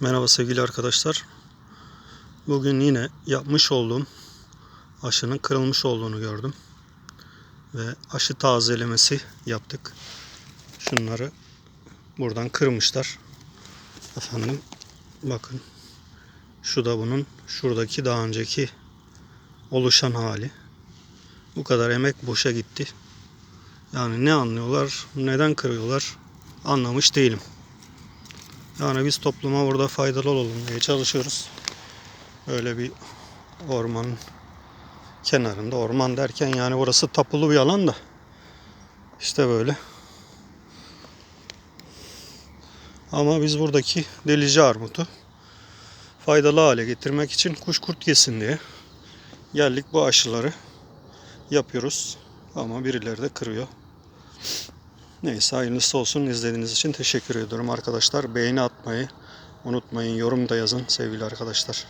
Merhaba sevgili arkadaşlar. Bugün yine yapmış olduğum aşının kırılmış olduğunu gördüm. Ve aşı tazelemesi yaptık. Şunları buradan kırmışlar. Efendim bakın. Şu da bunun şuradaki daha önceki oluşan hali. Bu kadar emek boşa gitti. Yani ne anlıyorlar, neden kırıyorlar anlamış değilim. Yani biz topluma burada faydalı olalım diye çalışıyoruz. Böyle bir ormanın kenarında. Orman derken yani orası tapulu bir alan da. İşte böyle. Ama biz buradaki delici armutu faydalı hale getirmek için kuş kurt yesin diye geldik bu aşıları yapıyoruz. Ama birileri de kırıyor. Neyse hayırlısı olsun. İzlediğiniz için teşekkür ediyorum arkadaşlar. Beğeni atmayı unutmayın. Yorum da yazın sevgili arkadaşlar.